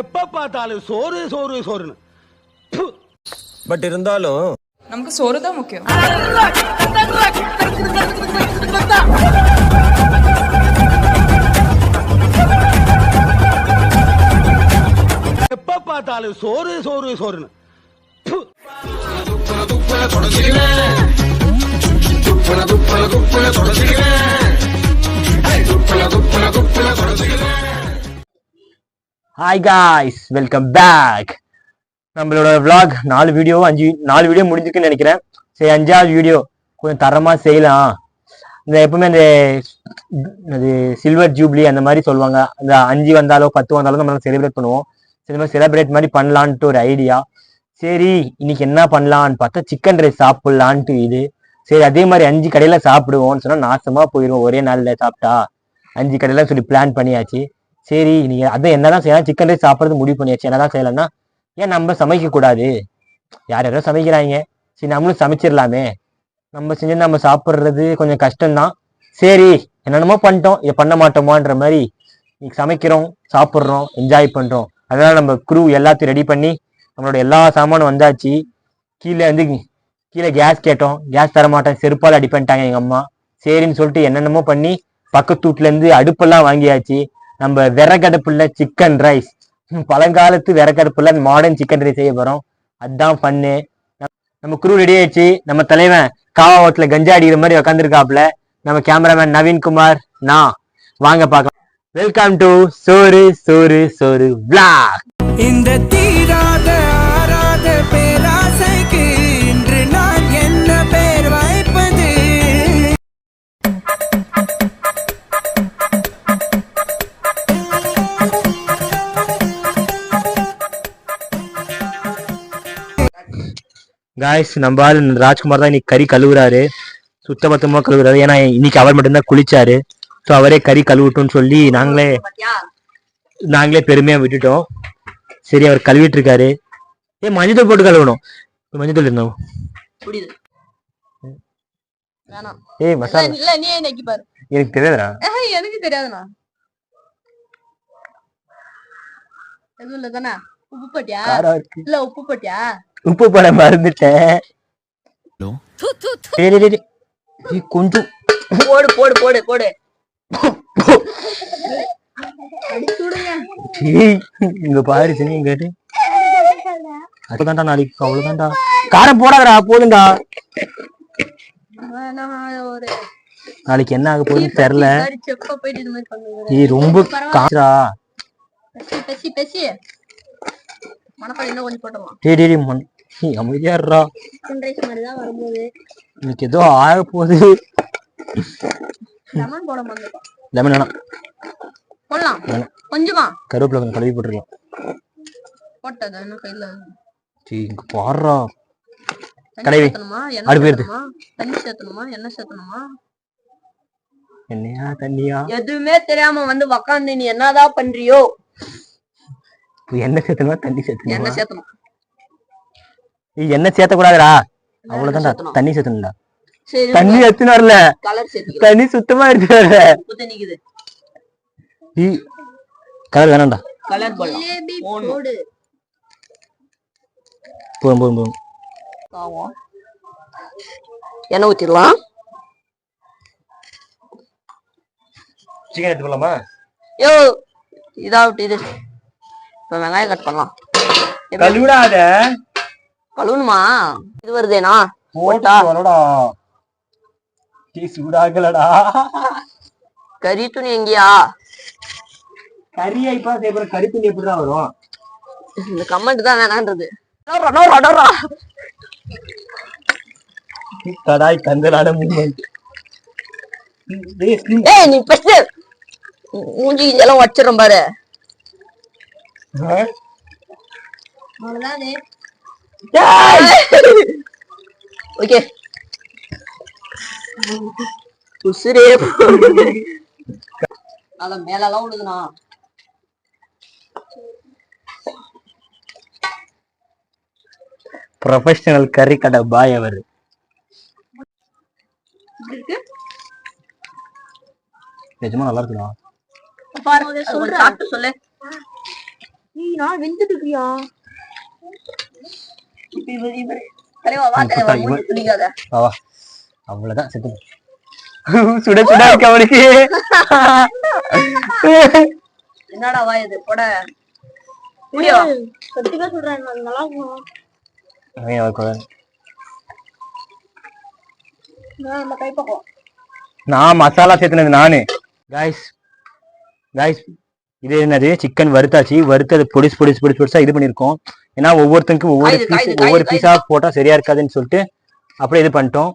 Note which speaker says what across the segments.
Speaker 1: எப்ப பார்த்தாலும் சோறு சோறு சோறுன்னு.
Speaker 2: பட் இருந்தாலும்
Speaker 3: நமக்கு சோறு தான் முக்கியம்
Speaker 1: எப்ப பார்த்தாலும் சோறு சோறு சோறுன்னு.
Speaker 4: ஹாய் காய்ஸ் வெல்கம் பேக் நம்மளோட விளாக் நாலு வீடியோ அஞ்சு நாலு வீடியோ முடிஞ்சிருக்குன்னு நினைக்கிறேன். சரி அஞ்சாவது வீடியோ கொஞ்சம் தரமாக செய்யலாம். இந்த எப்பவுமே அந்த அது சில்வர் ஜூப்ளி அந்த மாதிரி சொல்லுவாங்க. அந்த அஞ்சு வந்தாலோ பத்து வந்தாலும் நம்ம செலிப்ரேட் பண்ணுவோம். சரி, மாதிரி செலிப்ரேட் மாதிரி பண்ணலான்ட்டு ஒரு ஐடியா சரி இன்னைக்கு என்ன பண்ணலான்னு பார்த்தா சிக்கன் ரைஸ் சாப்பிடலான்ட்டு இது. சரி அதே மாதிரி அஞ்சு கடையில சாப்பிடுவோம்னு சொன்னா நாசமா போயிடுவோம் ஒரே நாள்ல சாப்பிட்டா. அஞ்சு கடையில சொல்லி பிளான் பண்ணியாச்சு. சரி நீங்க அதான் என்னதான் செய்யலாம்? சிக்கன் ரைஸ் சாப்பிட்றது முடிவு பண்ணியாச்சு. என்னதான் செய்யலாம்னா ஏன் நம்ம சமைக்க கூடாது? யார் யாரோ சமைக்கிறாங்க. சரி நம்மளும் சமைச்சிடலாமே. நம்ம செஞ்சு நம்ம சாப்பிட்றது கொஞ்சம் கஷ்டம்தான். சரி என்னென்னமோ பண்ணிட்டோம். இதை பண்ண மாட்டோமான்ற மாதிரி இன்னைக்கு சமைக்கிறோம் சாப்பிட்றோம் என்ஜாய் பண்றோம். அதனால நம்ம குரூ எல்லாத்தையும் ரெடி பண்ணி நம்மளோட எல்லா சாமானும் வந்தாச்சு. கீழே வந்து கீழே கேஸ் கேட்டோம். கேஸ் தரமாட்டேன் செருப்பால் அடிப்பேன்ட்டாங்க எங்கள் அம்மா. சரின்னு சொல்லிட்டு என்னென்னமோ பண்ணி பக்கத்து வீட்டுலேருந்து அடுப்பெல்லாம் வாங்கியாச்சு. நம்ம விறகடுப்புல சிக்கன் ரைஸ் பழங்காலத்து விறகடுப்புல மாடர்ன் சிக்கன் ரைஸ் செய்ய போகிறோம் அதுதான் பண்ணு நம்ம குரூ ரெடி ஆயிடுச்சு. நம்ம தலைவன் காவா ஹோட்டல கஞ்சா அடிக்கிற மாதிரி உக்காந்துருக்காப்புல. நம்ம கேமராமேன் நவீன்குமார் நான். வாங்க பார்க்கலாம். வெல்கம் டு சோறு சோறு சோறு விளாக்
Speaker 5: இந்த தீராத ஆராத பேராசைக்கு இன்று நான் என்ன பேர் வாய்ப்பது?
Speaker 4: காய்ஸ் நம்ம ராஜ்குமார் தான் இன்னைக்கு கறி கழுவுறாரு. சுத்தபத்தமா கழுவுறாரு. ஏன்னா இன்னைக்கு அவர் மட்டும்தான் குளிச்சாரு. ஸோ அவரே கறி கழுவிட்டோம்னு சொல்லி நாங்களே நாங்களே பெருமையா விட்டுட்டோம். சரி அவர் கழுவிட்டு இருக்காரு ஏ மஞ்சள் போட்டு கழுவணும். மஞ்சள் தூள் இருந்தோம் ஏய் மசாலா.
Speaker 3: இல்ல நீ இன்னைக்கு பாரு.
Speaker 4: எனக்கு தெரியாதுடா.
Speaker 3: எனக்கு தெரியாதுண்ணா. எதுவும் இல்ல தானே? உப்பு போட்டியா? இல்ல உப்பு போட்டியா?
Speaker 4: உப்பு போட மறந்துட்டேன். டேய், டேய், டேய். ஏய், கொஞ்சம்.
Speaker 3: போடு போடு போடு போடு.
Speaker 4: இங்க பாரு கேட்டு அவ்வளவுதான்டா நாளைக்கு அவ்வளவுதான்டா. காரம் போடாதடா போதும்டா. நாளைக்கு என்ன ஆக போகுதுன்னு தெரியல. ஏய் ரொம்ப காசுடா.
Speaker 3: பெசி பெசி பெசி. மணப்பாடு இன்னும் கொஞ்சம் போட்டுடலாம்
Speaker 4: டேய் டேய் டேய், மன் ஏய், அமைதியா இருடா.
Speaker 3: சிக்கன் ரைஸ் மாதிரி தான் வரும்போது.
Speaker 4: இன்னைக்கு ஏதோ ஆக போகுது.
Speaker 3: லெமன்
Speaker 4: வேணாம்.
Speaker 3: போடலாம். கொஞ்சமா.
Speaker 4: கருவேப்பிலை கொஞ்சம் கழுவி போட்டுருக்கலாம்
Speaker 3: போட்டது இன்னும் கையில?
Speaker 4: டேய் இங்க பாடுறா.
Speaker 3: தண்ணி
Speaker 4: கழுவி.
Speaker 3: சேர்த்தணுமா?
Speaker 4: அடுப்பு எடுத்து.
Speaker 3: சேர்த்தணுமா? தண்ணி சேர்த்தணுமா? எண்ணெய் சேர்த்தணுமா?
Speaker 4: என்னையா தண்ணியா?
Speaker 3: எதுவுமே தெரியாம வந்து உக்காந்து நீ என்னதான் பண்றியோ?
Speaker 4: எண்ணெய் சேர்த்தணுமா தண்ணி
Speaker 3: எண்ணெய்
Speaker 4: சேர்த்தணுமா.
Speaker 3: சேர்த்தணும்
Speaker 4: ஏய், எண்ணெய் சேர்த்தக்கூடாதுடா.
Speaker 3: எண்ணெய்
Speaker 4: அவ்வளவுதான்டா.
Speaker 3: சேர்த்தணும்.
Speaker 4: தண்ணி சேர்த்தணும்டா.
Speaker 3: சரி
Speaker 4: தண்ணி
Speaker 3: சேர்த்துக்கலாம்
Speaker 4: தண்ணி சுத்தமா எடுத்து ஏய், கலர் வேணாம்டா
Speaker 3: கலர் போடலாம் போடு
Speaker 4: போதும் போதும் போதும்
Speaker 3: ஆகும் எண்ணெய் ஊத்திடலாம்
Speaker 4: சிக்கன் எடுத்துக்கலாமா
Speaker 3: யோ இதாகட்டும் இது இப்ப வெங்காயம் கட் பண்ணலாம்?
Speaker 4: கழுவிடாத
Speaker 3: கழுவணுமா இது வருதேனா
Speaker 4: போட்டா வரடா டீ சூடாகலடா
Speaker 3: கறி துணி எங்கேயா
Speaker 4: கறியா இப்ப செய்யற துணி எப்படிதான் வரும்?
Speaker 3: இந்த கமெண்ட் தான் வேணான்றது.
Speaker 4: கடாய் கந்தலான மூமெண்ட்
Speaker 3: ஏய் நீ ஃபர்ஸ்ட் மூஞ்சி இதெல்லாம் வச்சிடும் பாரு. ஓகே உசுரே அத மேலலாம் விடுதுண்ணா
Speaker 4: ப்ரொஃபஷனல் கறி கடை பாய் அவர். நிஜமா நல்லா இருக்குடா
Speaker 3: பாரு அது கொஞ்சம் சாப்பிட்டு சொல்லு. நான் வெந்துட்டு இருக்கியா தலைவா வா தலைவா
Speaker 4: அவ்வளவுதான் செத்து. சுட சுட இருக்கு அவனுக்கு
Speaker 3: என்னடா வா இது? போட. முடியும்
Speaker 6: சத்தியமா சொல்றேன் நான் நல்லா இருக்கும்
Speaker 4: மசாலா சேர்த்துனது நானு. காய்ஸ் காய்ஸ் இது என்னது? சிக்கன் வறுத்தாச்சு. வறுத்தது பொடிசு பொடிசு பொடிசு பொடிசா இது பண்ணிருக்கோம். ஏன்னா ஒவ்வொருத்தனுக்கும் ஒவ்வொரு பீஸ் ஒவ்வொரு பீஸா போட்டா சரியா இருக்காதுன்னு சொல்லிட்டு அப்படியே இது பண்ணிட்டோம்.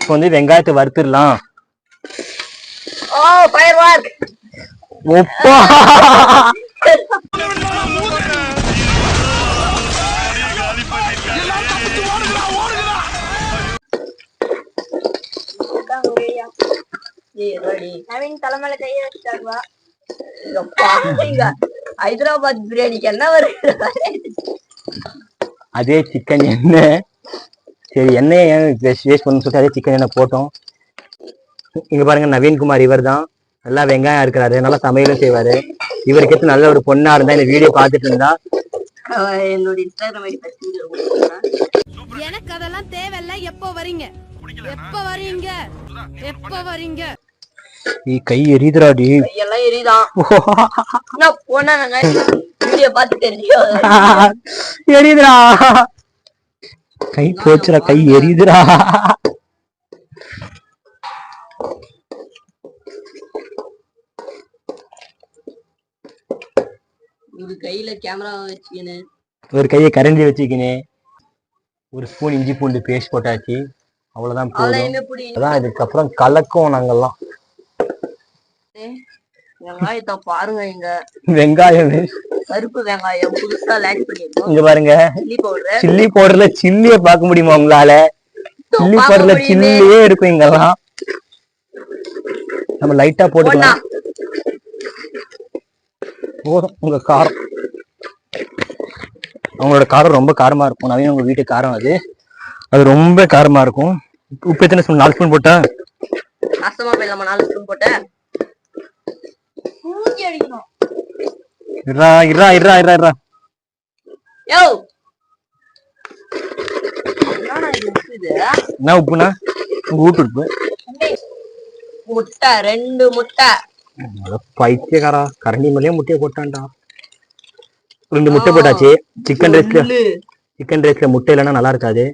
Speaker 4: இப்போ வந்து வெங்காயத்தை வறுத்துடலாம்.
Speaker 3: ஓ ஃபயர் வார்க்
Speaker 4: ஒப்பா.
Speaker 6: நவீன் தலைமையில கையை வச்சுட்டாருவா
Speaker 3: ஹைதராபாத் பிரியாணிக்கு என்ன வருது
Speaker 4: அதே சிக்கன் எண்ணெய். சரி எண்ணெயை ஏன் வேஸ்ட் பண்ணு சொல்லிட்டு அதே சிக்கன் எண்ணெய் போட்டோம். இங்க பாருங்க நவீன்குமார் இவர் தான் நல்லா வெங்காயம் இருக்கிறாரு நல்லா சமையலும் செய்வாரு. இவருக்கு ஏத்த நல்ல ஒரு பொண்ணா இருந்தா இந்த வீடியோ பார்த்துட்டு இருந்தா.
Speaker 3: என்னோட இன்ஸ்டாகிராம்
Speaker 7: எனக்கு அதெல்லாம் தேவையில்ல. எப்போ வரீங்க? எப்ப வரீங்க? எப்ப வரீங்க?
Speaker 4: நீ கை எரியுதுடாடி
Speaker 3: கையெல்லாம் எரியுதான். நான் போனா வீடியோ பார்த்து தெரிஞ்சுக்கோ
Speaker 4: எரியுதுடா. கை போச்சுடா கை எரியுதுடா.
Speaker 3: ஒரு கையில கேமரா வச்சுக்கின்னு.
Speaker 4: ஒரு கையை கரண்டி வச்சுக்கினே ஒரு ஸ்பூன் இஞ்சி பூண்டு பேஸ்ட் போட்டாச்சு. அவ்வளவுதான் போதும். அதான் இதுக்கப்புறம் கலக்கும் நாங்கெல்லாம்.
Speaker 3: வெங்காயத்தை பாருங்க இங்க.
Speaker 4: வெங்காயம்.
Speaker 3: கருப்பு வெங்காயம் புதுசா லேண்ட் பண்ணிருக்கோம்.
Speaker 4: இங்க பாருங்க.
Speaker 3: சில்லி பவுடர்
Speaker 4: சில்லி பவுடர்ல சில்லிய பார்க்க முடியுமா உங்களால? சில்லி பவுடர்ல. சில்லியே இருக்கும் இங்கெல்லாம். நம்ம லைட்டா
Speaker 3: போடா
Speaker 4: போட்டுக்கலாம். போதும். உங்க காரம் அவங்களோட காரம் ரொம்ப காரமா இருக்கும். நவீன உங்க வீட்டு காரம் அது. அது ரொம்ப காரமா இருக்கும். உப்பு எத்தனை ஸ்பூன்? நாலு ஸ்பூன் போட்டா?
Speaker 3: நாசமா போயிடலாமா? நாலு ஸ்பூன் போட்டேன் யோ!
Speaker 4: என்ன உப்புனா உங்க வீட்டு உப்பு.
Speaker 3: முட்டை ரெண்டு முட்டை.
Speaker 4: பைத்தியக்காரா கரண்டி மேலேயே முட்டையை போட்டான்டா. ரெண்டு முட்டை போட்டாச்சு. சிக்கன் ரைஸ்ல. சிக்கன் ரைஸ்ல முட்டை இல்லைன்னா நல்லா இருக்காது.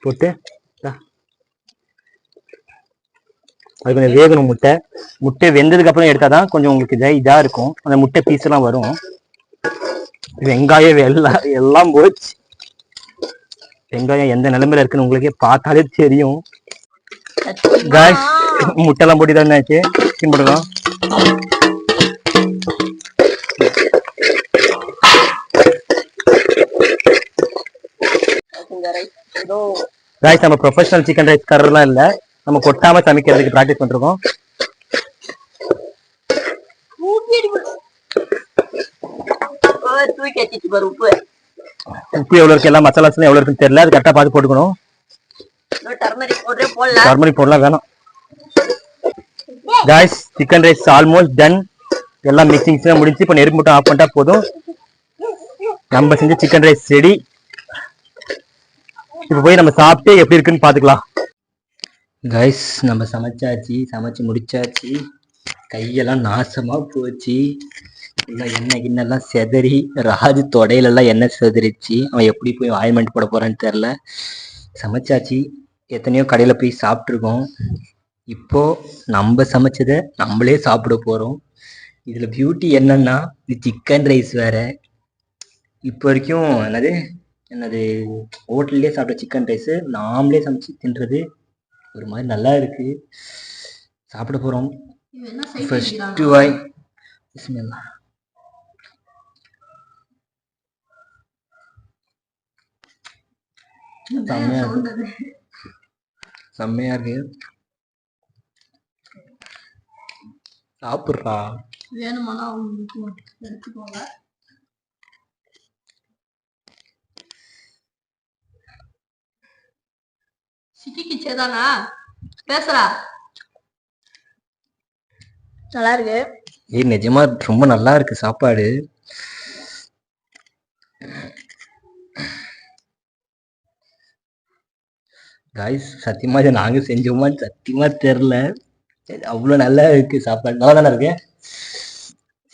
Speaker 4: போட்டு. அது கொஞ்சம் வேகணும் முட்டை. முட்டை வெந்ததுக்கு அப்புறம் எடுத்தாதான் கொஞ்சம் உங்களுக்கு இதா இதா இருக்கும். அந்த முட்டை பீஸ் எல்லாம் வரும். வெங்காயம் எல்லாம் எல்லாம் போச்சு. வெங்காயம் எந்த நிலைமையில இருக்குன்னு உங்களுக்கே பார்த்தாலே தெரியும். காய்ஸ் முட்டைலாம் போட்டு தான் ஆச்சு? சிக்கன் போட்டுக்கலாம் காய்ஸ் நம்ம ப்ரொஃபஷனல் சிக்கன் ரைஸ் காரர்லாம் இல்ல. நம்ம கொட்டாம சமைக்கிறதுக்கு ப்ராக்டிஸ் பண்ணிருக்கோம்
Speaker 3: உப்பு.
Speaker 4: எவ்வளவு இருக்கு? எல்லா மசாலாஸ்லாம் எவ்வளவு இருக்குன்னு தெரியல. அது கரெக்டா பார்த்து போட்டுக்கணும்.
Speaker 3: டர்மரிக்
Speaker 4: போடலாம் வேணாம். Guys chicken rice almost done எல்லாம் மிக்சிங்ஸ் முடிஞ்சு இப்போ நெருப்பு மட்டும் ஆஃப் பண்ணிட்டா போதும் நம்ம செஞ்ச சிக்கன் ரைஸ் ரெடி இப்போ போய் நம்ம சாப்பிட்டு எப்படி இருக்குன்னு பார்த்துக்கலாம் கைஸ் நம்ம சமைச்சாச்சு சமைச்சு முடிச்சாச்சு கையெல்லாம் நாசமா போச்சு எல்லாம் எண்ணெய் கிண்ணெல்லாம் செதறி ராஜு தொடையில எல்லாம் எண்ணெய் செதறிச்சு அவன் எப்படி போய் ஆயில்மெண்ட் போட போறான்னு தெரியல சமைச்சாச்சு எத்தனையோ கடையில போய் சாப்பிட்ருக்கோம் இப்போ நம்ம சமைச்சதை நம்மளே சாப்பிட போறோம். இதுல பியூட்டி என்னன்னா இது சிக்கன் ரைஸ் வேற. இப்போ வரைக்கும் என்னது என்னது ஹோட்டல்லே சாப்பிட்ட சிக்கன் ரைஸ் நாமளே சமைச்சு தின்றது ஒரு மாதிரி நல்லா இருக்கு. சாப்பிட போறோம். ஃபர்ஸ்ட் வாய் பிஸ்மில்லா. செம்மையா இருக்கு செம்மையா இருக்கு. சாப்பிடுறா.
Speaker 3: வேணுமானா அவங்க எடுத்துக்கோங்க. சிக்கிக்கிச்சே தானா பேசுறா.
Speaker 6: நல்லா இருக்கு.
Speaker 4: ஏய் நிஜமா ரொம்ப நல்லா இருக்கு சாப்பாடு. காய்ஸ் சத்தியமா இதை செஞ்சோமான்னு சத்தியமா தெரியல. அவ்வளோ நல்லா இருக்கு சாப்பாடு. நல்லா தானே இருக்கு?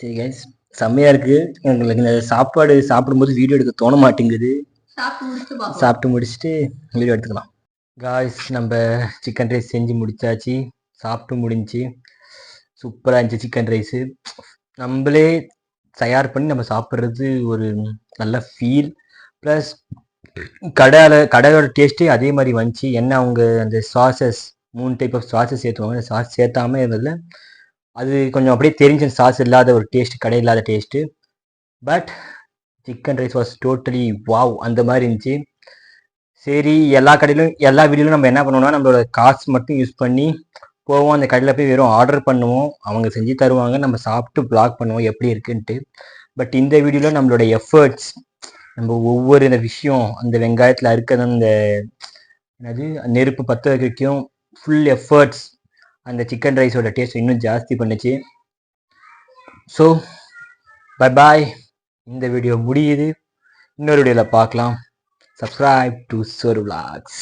Speaker 4: சரி கைஸ் செம்மையா இருக்கு. எங்களுக்கு இந்த சாப்பாடு சாப்பிடும்போது வீடியோ எடுக்க தோண மாட்டேங்குது.
Speaker 3: சாப்பிட்டு
Speaker 4: முடிச்சுட்டு வீடியோ எடுத்துக்கலாம். காய்ஸ் நம்ம சிக்கன் ரைஸ் செஞ்சு முடிச்சாச்சு. சாப்பிட்டு முடிஞ்சு. சூப்பராக இருந்துச்சு சிக்கன் ரைஸு நம்மளே தயார் பண்ணி நம்ம சாப்பிட்றது ஒரு நல்ல ஃபீல் ப்ளஸ் கடையில் கடையோட டேஸ்ட்டே அதே மாதிரி வந்துச்சு. என்ன அவங்க அந்த சாசஸ் மூணு டைப் ஆஃப் சாசஸ் சேர்த்துவாங்க அந்த சாஸ் சேர்த்தாம இருந்ததில் அது கொஞ்சம் அப்படியே தெரிஞ்ச சாஸ் இல்லாத ஒரு டேஸ்ட் கடை இல்லாத taste but chicken rice was totally wow அந்த மாதிரி இருந்துச்சு. சரி எல்லா கடையிலும் எல்லா வீடியோலும் நம்ம என்ன பண்ணுவோம்னா நம்மளோட காசு மட்டும் யூஸ் பண்ணி போவோம். அந்த கடையில் போய் வெறும் ஆர்டர் பண்ணுவோம். அவங்க செஞ்சு தருவாங்க. நம்ம சாப்பிட்டு ப்ளாக் பண்ணுவோம் எப்படி இருக்குன்ட்டு. பட் இந்த வீடியோவில் நம்மளோட எஃபர்ட்ஸ் நம்ம ஒவ்வொரு இந்த விஷயம் அந்த வெங்காயத்தில் இருக்கிற அந்த என்னது நெருப்பு பற்ற வைக்கும் ஃபுல் எஃபர்ட்ஸ் அந்த சிக்கன் ரைஸோட டேஸ்ட் இன்னும் ஜாஸ்தி பண்ணுச்சு. ஸோ பை பாய் இந்த வீடியோ முடியுது. இன்னொரு வீடியோவில் பார்க்கலாம். Subscribe to Chor vlogs